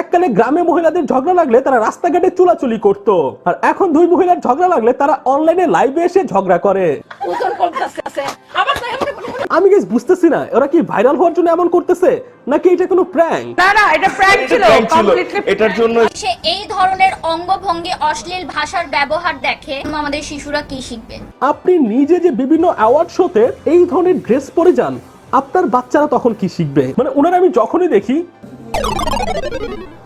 এককালে গ্রামে মহিলাদের ঝগড়া লাগলে তারা রাস্তাঘাটে চুলাচুলি করত। আর এখন দুই মহিলার ঝগড়া লাগলে তারা অনলাইনে লাইভে এসে ঝগড়া করে। আমি গেস বুঝতেছি না ওরা কি ভাইরাল হওয়ার জন্য এমন করতেছে নাকি এটা কোনো প্র্যাঙ্ক না না এটা প্র্যাঙ্ক ছিল কমপ্লিটলি এটার জন্য সে এই ধরনের অঙ্গভঙ্গি অশ্লীল ভাষার ব্যবহার দেখে আমাদের শিশুরা কি শিখবে? আপনি নিজে যে বিভিন্ন অ্যাওয়ার্ড শোতে এই ধরনের ড্রেস পরে যান আপনার বাচ্চারা তখন কি শিখবে? মানে ওনারা আমি যখনই দেখি Thank you.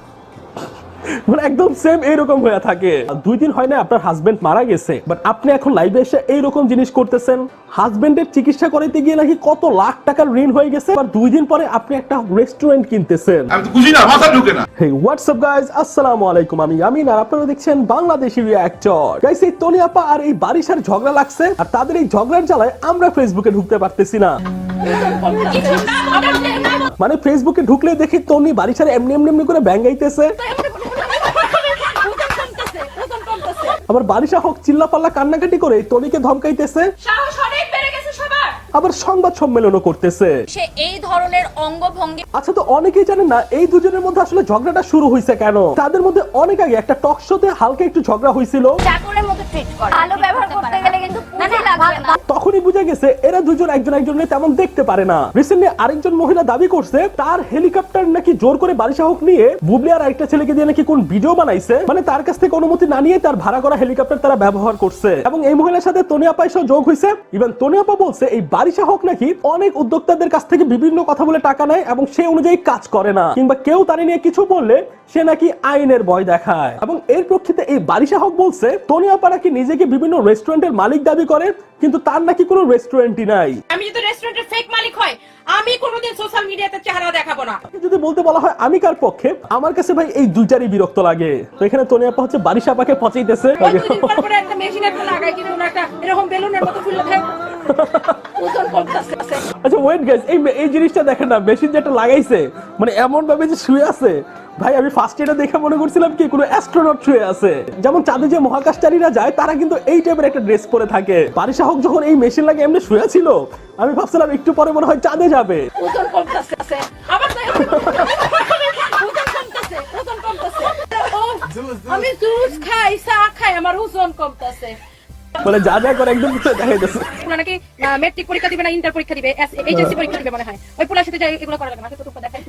মানে একদম সেম এইরকম হয়ে থাকে। দুই দিন হয় না আপনার হাজবেন্ড মারা গেছে বাট আপনি এখন লাইভে এসে এইরকম জিনিস করতেছেন। হাজবেন্ডের চিকিৎসা করাইতে গিয়ে নাকি কত লাখ টাকার ঋণ হয়ে গেছে আর দুই দিন পরে আপনি একটা রেস্টুরেন্ট কিনতেছেন। আমি তো বুঝি না মাথা ঢুকে না। হেই হোয়াটসঅ্যাপ গাইজ আসসালামু আলাইকুম আমি আমিন আর আপনারা দেখছেন বাংলাদেশি রিঅ্যাক্টর গাইস এই তনি আপা আর এই বারিশার ঝগড়া লাগছে আর তাদের এই ঝগড়ার জ্বালায় আমরা ফেসবুকে ঢুকতে পারতেছি না। মানে ফেসবুকে ঢুকলে দেখি তনি বারিশার এমনি এমনি এমনি করে ব্যাঙ্গাইতেছে। আবার বারিশা হোক চিল্লাপাল্লা কান্নাকাটি করে তনিকে ধমকাইতেছে। সাহস অনেক বেড়ে গেছে সবার। আবার সংবাদ সম্মেলনও করতেছে। সে এই ধরনের অঙ্গভঙ্গি আচ্ছা তো অনেকেই জানেন না এই দুজনের মধ্যে আসলে ঝগড়াটা শুরু হয়েছে কেন? তাদের মধ্যে অনেক আগে একটা টক শোতে হালকা একটু ঝগড়া হয়েছিল চাকরের মতো ট্রিট করে। ভালো ব্যবহার করতে তখনই বুঝে গেছে এরা দুজন একজন একজনের তেমন দেখতে পারে না। রিসেন্টলি আরেকজন মহিলা দাবি করছে তার হেলিকপ্টার নাকি জোর করে বারিশাহক নিয়ে বুবলি আর আরেকটা ছেলেকে দিয়ে নাকি কোন ভিডিও বানাইছে মানে তার কাছ থেকে অনুমতি না নিয়ে তার ভাড়া করা হেলিকপ্টার তারা ব্যবহার করছে। এবং এই মহিলার সাথে তনিয়াপা এসেও যোগ হয়েছে। ইভেন তনিয়াপা বলছে এই বারিশা হোক নাকি অনেক উদ্যোক্তাদের কাছ থেকে বিভিন্ন কথা বলে টাকা নেয় এবং সে অনুযায়ী কাজ করে না। কিংবা কেউ তারে নিয়ে কিছু বললে সে নাকি আইনের ভয় দেখায়। এবং এর প্রেক্ষিতে এই বারিশা হক বলছে তনিয়াপা নাকি নিজেকে বিভিন্ন রেস্টুরেন্টের মালিক দাবি করে কিন্তু তার নাকি কোনো রেস্টুরেন্টই নাই। আমি যদি রেস্টুরেন্টের ফেক মালিক হয় আমি কোনোদিন সোশ্যাল মিডিয়াতে চেহারা দেখাবো না। যদি বলতে বলা হয় আমি কার পক্ষে আমার কাছে ভাই এই দুইটারই বিরক্ত লাগে। তো এখানে তনিয়াপা হচ্ছে বারিশা পাকে পচাইতেছে। পর পরে একটা লাগাই কিন্তু একটা এরকম বেলুনের মতো ফুলে আচ্ছা ওয়েট গাইস এই এই জিনিসটা দেখেন না মেশিন যেটা লাগাইছে মানে এমন ভাবে যে শুয়ে আছে। ভাই আমি ফার্স্ট এটা দেখে মনে করছিলাম কি কোনো অ্যাস্ট্রোনট শুয়ে আছে। যেমন চাঁদে যে মহাকাশচারীরা যায় তারা কিন্তু এই টাইপের একটা ড্রেস পরে থাকে। বারিশা হক যখন এই মেশিন লাগে এমনি শুয়ে ছিল আমি ভাবছিলাম একটু পরে মনে হয় চাঁদে যাবে। ওজন কমতেছে আবার ওজন কমতেছে ওজন কমতেছে। আমি জুস খাই চা খাই আমার ওজন কমতেছে। যা যা করে একদম দেখাই যাচ্ছে ওরা নাকি মেট্রিক পরীক্ষা দিবে না ইন্টার পরীক্ষা দিবে? এইচএসসি পরীক্ষা দিবে মনে হয়। ওই পোলার সাথে যাই এগুলো করা লাগে না। তো দেখাই।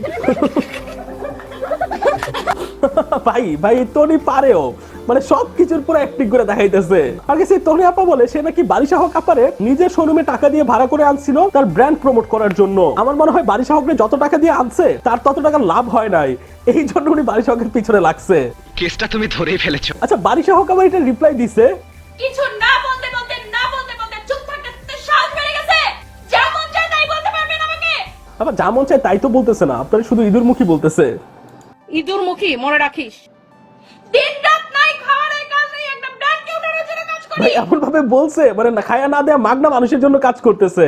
ভাই ভাই তনি পারেও। মানে সব কিছুর পুরো অ্যাক্টিং করে দেখাইতেছে। আগে সেই তনি আপা বলে সে নাকি বারিশা হক আপারে নিজের শোরুমে টাকা দিয়ে ভাড়া করে আনছিল তার ব্র্যান্ড প্রমোট করার জন্য। আমার মনে হয় বারিশা হকরে যত টাকা দিয়ে আনছে তার তত টাকা লাভ হয় নাই। এই জন্য উনি বারিশা হকের পিছনে লাগছে। কেসটা তুমি ধরেই ফেলেছো। আচ্ছা বারিশা হক আবার এটা রিপ্লাই দিছে। কিছু না বলতে বলতে না বলতে বলতে চুপ থাকতে থাকতে সাজ বেড়ে গেছে। যা মন চায় তাই বলতে পারবেন আমাকে। আবার যা মন চায় তাই তো বলতেছে না আপনার শুধু ইঁদুর মুখী বলতেছে। ইঁদুর মুখী মনে রাখিস। ভাই এমন ভাবে বলছে মানে খায়া না দেয়া মাগনা মানুষের জন্য কাজ করতেছে।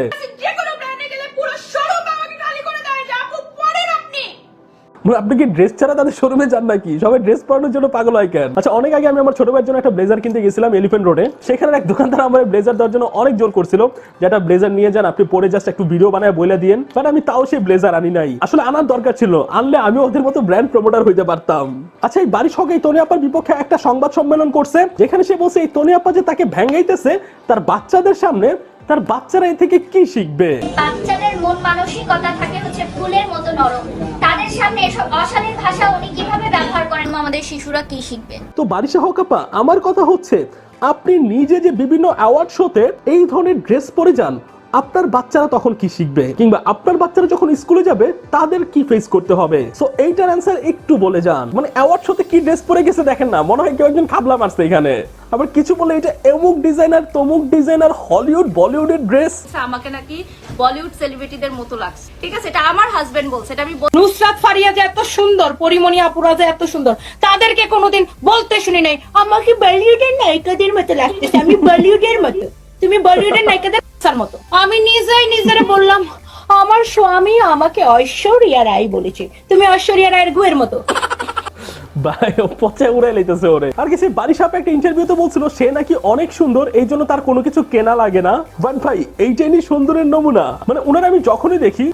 আপনি কি ড্রেস ছাড়া তাদের শোরুমে যান নাকি? সবাই ড্রেস পরানোর জন্য পাগল হয় কেন? আচ্ছা অনেক আগে আমি আমার ছোট ভাইয়ের জন্য একটা ব্লেজার কিনতে গেছিলাম এলিফেন্ট রোডে সেখানে এক দোকানদার আমার ব্লেজার দেওয়ার জন্য অনেক জোর করছিল। যে একটা ব্লেজার নিয়ে যান, আপনি পরে জাস্ট একটু ভিডিও বানায় বলে দিয়েন। বাট আমি তাও সেই ব্লেজার আনি নাই। আসলে আনার দরকার ছিল। আনলে আমি ওদের মতো ব্র্যান্ড প্রমোটার হইতে পারতাম। আচ্ছা এই বাড়ির সঙ্গে এই তনি আপার বিপক্ষে একটা সংবাদ সম্মেলন করছে, যেখানে সে বলছে, এই তনি আপা যে তাকে ভ্যাঙ্গাইতেছে, তার বাচ্চাদের সামনে তার বাচ্চারা এ থেকে কি শিখবে? বাচ্চাদের মন মানসিকতা থাকে হচ্ছে ফুলের মতো নরম। তাদের সামনে এসব অশালীন ভাষা উনি কীভাবে ব্যবহার করেন? আমাদের শিশুরা কি শিখবে? তো বারিশা হকাপা আমার কথা হচ্ছে আপনি নিজে যে বিভিন্ন অ্যাওয়ার্ড শোতে এই ধরনের ড্রেস পরে যান আপনার বাচ্চারা তখন কি শিখবে? কিংবা আপনার বাচ্চারা যখন স্কুলে যাবে তাদের কি ফেস করতে হবে? সো এইটার অ্যান্সার একটু বলে যান। মানে অ্যাওয়ার্ড শোতে কি ড্রেস পরে গেছে দেখেন না মনে হয় কেউ একজন খাবলা মারছে এখানে। আবার কিছু বলে এটা এমুক ডিজাইনার তমুক ডিজাইনার হলিউড বলিউডের ড্রেস আমাকে নাকি বলিউড সেলিব্রিটিদের মতো লাগছে। ঠিক আছে এটা আমার হাজবেন্ড বলছে এটা আমি নুসরাত ফারিয়া যে এত সুন্দর পরিমণি আপুরা যে এত সুন্দর তাদেরকে কোনোদিন বলতে শুনি নাই। আমাকে বলিউডের নায়িকাদের মতো লাগতেছে আমি বলিউডের মতো। তুমি বলিউডের নায়িকাদের বাচ্চার মতো। আমি নিজেই নিজের বললাম, আমার স্বামী আমাকে ঐশ্বরিয়া রায় বলেছে। তুমি ঐশ্বরিয়া রায়ের গুয়ের মতো। ভাই পচে উড়াই লইতেছে ওরে। আর কিছু বাড়ি সাপে একটা ইন্টারভিউতে বলছিল, সে নাকি অনেক সুন্দর, এই জন্য তার কোনো কিছু কেনা লাগে না। বাট ভাই এইটাই নি সুন্দরের নমুনা। মানে ওনার আমি যখনই দেখি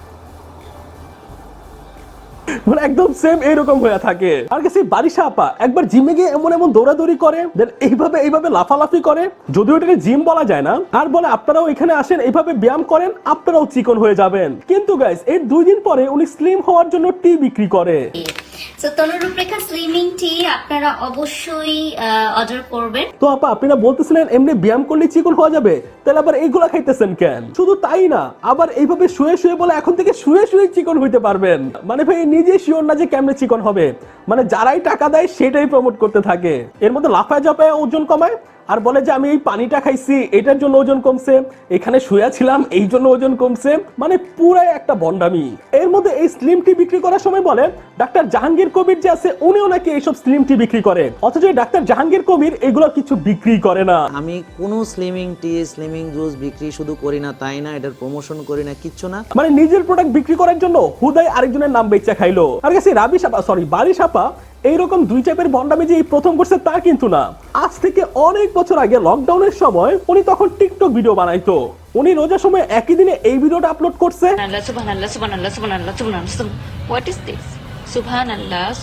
মানে একদম সেম এইরকম হয়ে থাকে। আর কাছে বারিশা আপা, একবার জিমে গিয়ে এমন এমন দৌড়াদৌড়ি করে দেন এইভাবে এইভাবে লাফালাফি করে, যদিও এটাকে জিম বলা যায় না, আর বলে আপনারাও এখানে আসেন, এইভাবে ব্যায়াম করেন, আপনারাও চিকন হয়ে যাবেন। কিন্তু গাইস এর দুই দিন পরে উনি স্লিম হওয়ার জন্য টি বিক্রি করে। তো আপা আপনারা বলতেছিলেন, এমনি ব্যায়াম করলে চিকন হওয়া যাবে? তাহলে আবার এইগুলা খাইতেছেন কেন? শুধু তাই না, আবার এইভাবে শুয়ে শুয়ে বলে এখন থেকে শুয়ে শুয়ে চিকন হইতে পারবেন। মানে ভাই নিজে শিওর না যে কেমনে চিকন হবে। মানে যারাই টাকা দেয়, সেটাই প্রমোট করতে থাকে। এর মধ্যে লাফায় জাপায় ওজন কমায় আর বলে যে আমি এই পানিটা খাইছি এটার জন্য ওজন কমছে এখানে শুয়ে ছিলাম এই জন্য ওজন কমছে মানে পুরাই একটা বন্ডামি। এর মধ্যে এই স্লিম টি বিক্রি করার সময় বলে ডাক্তার জাহাঙ্গীর কবির যে আছে উনিও নাকি এইসব স্লিম টি বিক্রি করে। অথচ এই ডাক্তার জাহাঙ্গীর কবির এগুলো কিছু বিক্রি করে না। আমি কোনো স্লিমিং টি স্লিমিং জুস বিক্রি শুধু করি না তাই না? এটার প্রমোশন করি না কিচ্ছু না। মানে নিজের প্রোডাক্ট বিক্রি করার জন্য হুদাই আরেকজনের নাম বেচা খাইলো। আর কাছে রাবি সাপা সরি বারি সাপা এইরকম দুই টাইপের বন্ডামি যে এই প্রথম করছে তা কিন্তু না। আজ থেকে অনেক বছর আগে লকডাউনের সময় উনি তখন টিকটক ভিডিও বানাইতো। উনি রোজার সময় একই দিনে এই ভিডিওটা আপলোড করছে। সুবহানাল্লাহ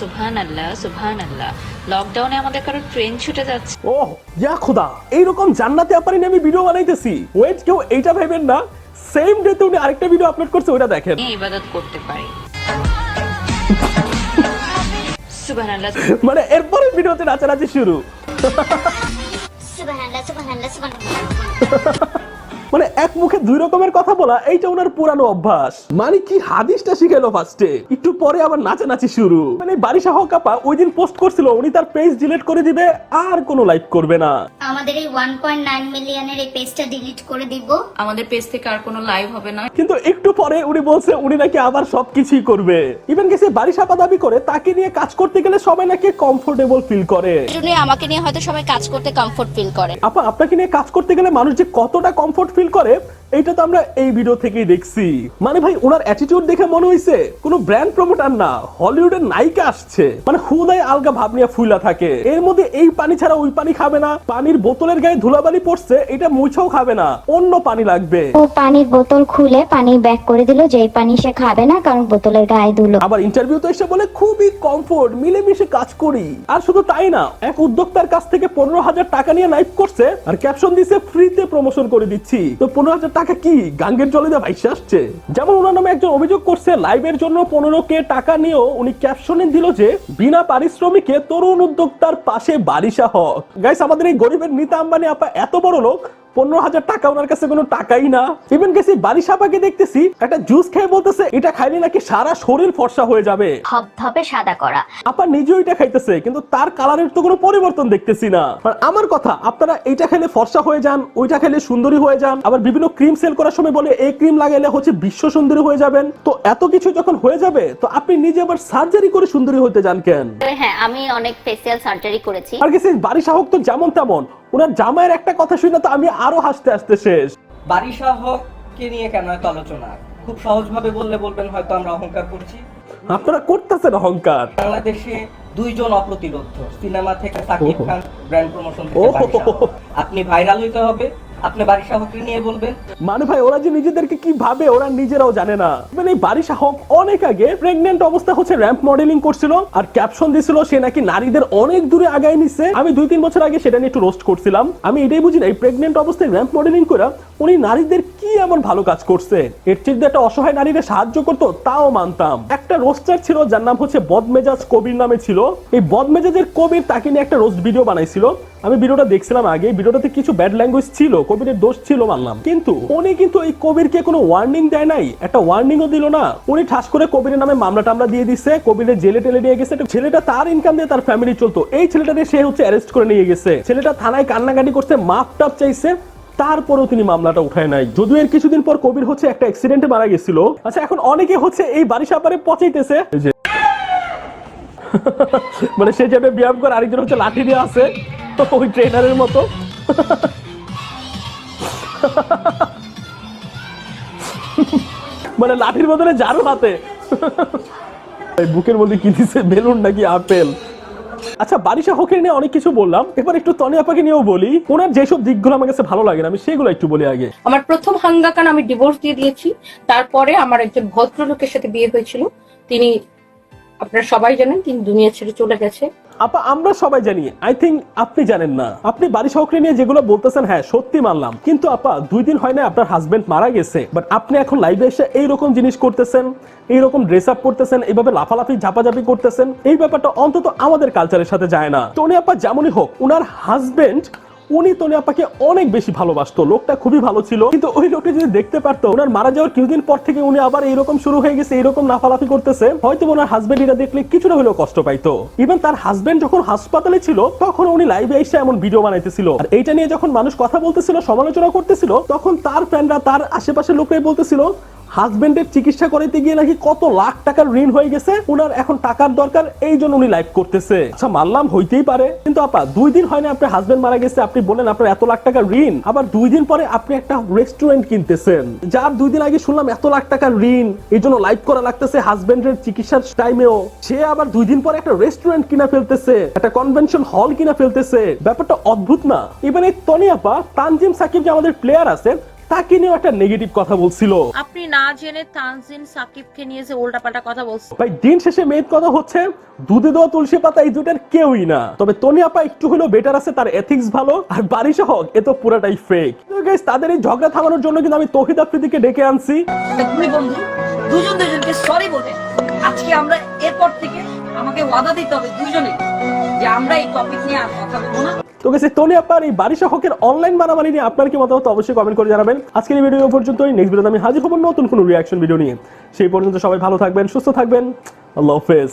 সুবহানাল্লাহ সুবহানাল্লাহ লকডাউনে আমাদের কারও ট্রেন ছুটে যাচ্ছে। ও ইয়া খোদা এইরকম জান্নাতে আপারি আমি ভিডিও বানাইতেছি। ওয়েট কেউ এইটা ভেবেন না? সেম ডেতে উনি আরেকটা ভিডিও আপলোড করছে ওটা দেখেন। ইবাদত করতে পারি। সুবহানাল্লাহ মানে এরপরে ভিডিওতে নাচানাচি শুরু। সুবহানাল্লাহ সুবহানাল্লাহ সুবহানাল্লাহ। মানে এক মুখে দুই রকমের কথা বলা এইটা ওনার পুরানো অভ্যাস। মানে কি হাদিসটা শিখাইলো ফার্স্টে একটু পরে আবার নাচানাচি শুরু। মানে বারিশা হক আপা ওই দিন পোস্ট করছিল উনি তার পেজ ডিলিট করে দিবে আর কোনো লাইভ করবে না। আমাদের এই 1.9 মিলিয়নের এই পেজটা ডিলিট করে দিব। আমাদের পেজ থেকে আর কোনো লাইভ হবে না। কিন্তু একটু পরে উনি বলছে উনি নাকি আবার সবকিছুই করবে। ইভেন গেছে বারিশা আপা দাবি করে তাকে নিয়ে কাজ করতে গেলে সবাই নাকি কমফোর্টেবল ফিল করে। জন্যই আমাকে নিয়ে হয়তো সবাই কাজ করতে কমফোর্ট ফিল করে। আপা আপনাকে নিয়ে কাজ করতে গেলে মানুষ যে কতটা কমফোর্ট ফিল করে এইটা তো আমরা এই ভিডিও থেকেই দেখছি। মানে ভাই ওনার অ্যাটিটিউড দেখে মনে হইছে কোনো ব্র্যান্ড প্রমোটার না হলিউডের নায়িকা আসছে। মানে হুদাই আলগা ভাব নিয়ে ফুইলা থাকে। এর মধ্যে এই পানি ছাড়া ওই পানি খাবে না পানির বোতলের গায়ে ধুলাবালি পড়ছে এটা মুছাও খাবে না অন্য পানি লাগবে। ও পানির বোতল খুলে পানি ব্যাক করে দিল যে পানি সে খাবে না কারণ বোতলের গায়ে ধুলো। আবার ইন্টারভিউতে এসে বলে খুবই কমফোর্ট মিলেমিশে কাজ করি। আর শুধু তাই না এক উদ্যোক্তার কাছ থেকে পনেরো হাজার টাকা নিয়ে লাইভ করছে আর ক্যাপশন দিছে ফ্রিতে প্রমোশন করে দিচ্ছি। তো পনেরো হাজার টাকা কি? গাঙ্গের জলে দেওয়া ভাইসে আসছে। যেমন ওনার নামে একজন অভিযোগ করছে, লাইভের জন্য পনেরো কে টাকা নিয়েও উনি ক্যাপশনে দিল যে, বিনা পারিশ্রমিকে তরুণ উদ্যোক্তার পাশে বারিশা হক। গাইস আমাদের এই গরিবের নিতা আম্বানি আপা এত বড় লোক পনেরো হাজার টাকা ওনার কাছে কোনো টাকাই না। ইভেন গেছি বারিশাপাকে দেখতেছি একটা জুস খেয়ে বলতেছে এটা খাইলে নাকি সারা শরীর ফর্সা হয়ে যাবে? ধপধপে সাদা করা। আপা নিজেও এটা খাইতেছে কিন্তু তার কালারের তো কোনো পরিবর্তন দেখতেছি না। আর আমার কথা আপনারা এইটা খেলে ফর্সা হয়ে যান ওইটা খেলে সুন্দরী হয়ে যান। আবার বিভিন্ন ক্রিম সেল করার সময় বলে এই ক্রিম লাগাইলে হচ্ছে বিশ্ব সুন্দরী হয়ে যাবেন। তো এত কিছু যখন হয়ে যাবে তো আপনি নিজে আবার সার্জারি করে সুন্দরী হতে যান কেন? হ্যাঁ আমি অনেক ফেসিয়াল সার্জারি করেছি। আর গেছি বাড়ি সাহক তো যেমন তেমন ওনার জামাইয়ের একটা কথা শুনে তো আমি আরও হাসতে হাসতে শেষ। বাড়ি কে নিয়ে কেন এত আলোচনা? খুব সহজভাবে বললে বলবেন হয়তো আমরা অহংকার করছি। আপনারা করতেছেন অহংকার। বাংলাদেশে দুইজন অপ্রতিরোধ সিনেমা থেকে সাকিব খান ব্র্যান্ড প্রমোশন থেকে। আপনি ভাইরাল হইতে হবে আপনি বাড়ি হককে নিয়ে বলবেন। মানে ভাই, ওরা যে নিজেদেরকে কি ভাবে, ওরা নিজেরাও জানে না। মানে এই বারিশা সাহক অনেক আগে প্রেগনেন্ট অবস্থা হচ্ছে র্যাম্প মডেলিং করছিল আর ক্যাপশন দিছিল সে নাকি নারীদের অনেক দূরে আগায় নিছে। আমি দুই তিন বছর আগে সেটা নিয়ে একটু রোস্ট করছিলাম। আমি এটাই বুঝি না, এই প্রেগনেন্ট অবস্থায় র্যাম্প মডেলিং করে উনি নারীদের কি এমন ভালো কাজ করছে? এর চেয়ে একটা অসহায় নারীদের সাহায্য করতো, তাও মানতাম। একটা রোস্টার ছিল, যার নাম হচ্ছে বদমেজাজ কবির নামে ছিল। এই বদমেজাজের কবির তাকে নিয়ে একটা রোস্ট ভিডিও বানাইছিল। আমি ভিডিওটা দেখছিলাম আগে। ভিডিওটাতে কিছু ব্যাড ল্যাঙ্গুয়েজ ছিল কবিরের দোষ ছিল মানলাম। কিন্তু উনি কিন্তু এই কবিরকে কোনো ওয়ার্নিং দেয় নাই। একটা ওয়ার্নিংও দিল না। উনি ঠাস করে কবিরের নামে মামলা টামলা দিয়ে দিচ্ছে কবিরের জেলে টেলে নিয়ে গেছে। ছেলেটা তার ইনকাম দিয়ে তার ফ্যামিলি চলতো। এই ছেলেটাকে সে হচ্ছে অ্যারেস্ট করে নিয়ে গেছে। ছেলেটা থানায় কান্নাকাটি করছে মাপ টাপ চাইছে। তারপরেও তিনি মামলাটা উঠায় নাই। যদিও এর কিছুদিন পর কবির হচ্ছে একটা অ্যাক্সিডেন্টে মারা গেছিল। আচ্ছা এখন অনেকে হচ্ছে এই বাড়ি সাপারে পচাইতেছে। মানে সে যাবে ব্যায়াম করে আরেকজন হচ্ছে লাঠি দিয়ে আছে ওই ট্রেনারের মতো। মানে লাঠির বদলে ঝাড়ু হাতে। বুকের মধ্যে কি দিছে, বেলুন নাকি আপেল? আচ্ছা বারিশা হকের নিয়ে অনেক কিছু বললাম। এবার একটু তনি আপাকে নিয়েও বলি, ওনার যেসব দিকগুলো আমার কাছে ভালো লাগে না, আমি সেগুলো একটু বলি আগে। আমার প্রথম হাঙ্গাকান আমি ডিভোর্স দিয়ে দিয়েছি। তারপরে আমার একজন ভদ্রলোকের সাথে বিয়ে হয়েছিল। তিনি, আপনারা সবাই জানেন, তিনি দুনিয়া ছেড়ে চলে গেছে। আপা, আমরা সবাই জানি। আই থিঙ্ক আপনি জানেন না। আপনি বাড়ি সহকারে নিয়ে যেগুলো বলতেছেন হ্যাঁ সত্যি মানলাম। কিন্তু আপা, দুই দিন হয় না আপনার হাজবেন্ড মারা গেছে। বাট আপনি এখন লাইভে এসে এইরকম জিনিস করতেছেন, এইরকম ড্রেস আপ করতেছেন, এইভাবে লাফালাফি, ঝাপাঝাপি করতেছেন, এই ব্যাপারটা অন্তত আমাদের কালচারের সাথে যায় না। টনি আপা, যেমনই হোক, উনার হাজবেন্ড উনি তনি আপাকে অনেক বেশি ভালোবাসতো। লোকটা খুবই ভালো ছিল। কিন্তু ওই লোকটা যদি দেখতে পারতো, ওনার মারা যাওয়ার কিছুদিন পর থেকে উনি আবার এইরকম শুরু হয়ে গেছে, এইরকম লাফালাফি করতেছে। হয়তো ওনার হাজবেন্ড এটা দেখলে কিছুটা হলেও কষ্ট পাইতো। ইভেন তার হাজবেন্ড যখন হাসপাতালে ছিল, তখন উনি লাইভে এসে এমন ভিডিও বানাইতেছিল। আর এইটা নিয়ে যখন মানুষ কথা বলতেছিল, সমালোচনা করতেছিল, তখন তার ফ্যানরা তার আশেপাশের লোকরাই বলতেছিল হাজবেন্ডের চিকিৎসা করাইতে গিয়ে নাকি কত লাখ টাকার ঋণ হয়ে গেছে? ওনার এখন টাকার দরকার, এই জন্য উনি লাইভ করতেছে। আচ্ছা মানলাম হইতেই পারে। কিন্তু আপা, দুই দিন হয় না আপনার হাজবেন্ড মারা গেছে, আপনি বলেন আপনার এত লাখ টাকার ঋণ। আবার দুই দিন পরে আপনি একটা রেস্টুরেন্ট কিনতেছেন। যার দুই দিন আগে শুনলাম এত লাখ টাকার ঋণ, এই জন্য লাইভ করা লাগতেছে হাজবেন্ডের চিকিৎসার টাইমেও। সে আবার দুই দিন পরে একটা রেস্টুরেন্ট কিনা ফেলতেছে, একটা কনভেনশন হল কিনা ফেলতেছে। ব্যাপারটা অদ্ভুত না? এবার এই তনি আপা, তানজিম সাকিব যে আমাদের প্লেয়ার আছে তাকে নিয়েও একটা নেগেটিভ কথা বলছিল। আপনি না জেনে তানজিন সাকিবকে নিয়ে যে উল্টাপাল্টা কথা বলছেন ভাই দিন শেষে মেয়ের কথা হচ্ছে দুধে দেওয়া তুলসী পাতা এই দুটার কেউই না। তবে তনি আপা একটু হলেও বেটার আছে তার এথিক্স ভালো আর বাড়ি সহ এ তো পুরাটাই ফেক তাদের এই ঝগড়া থামানোর জন্য কিন্তু আমি তহিদ আফ্রিদিকে ডেকে আনছি। দুই বন্ধু দুজন দুজনকে সরি বলে। আজকে আমরা এরপর থেকে আমাকে ওয়াদা দিতে হবে দুজনে যে আমরা এই টপিক নিয়ে আর কথা বলব না। তো গেছে তনি আপনার এই বাড়ি সহকের অনলাইন মারামারি নিয়ে আপনার কি মতামত অবশ্যই কমেন্ট করে জানাবেন। আজকের এই ভিডিও পর্যন্তই। নেক্সট ভিডিওতে আমি হাজির হব নতুন কোনো রিয়াকশন ভিডিও নিয়ে। সেই পর্যন্ত সবাই ভালো থাকবেন, সুস্থ থাকবেন। আল্লাহ হাফেজ।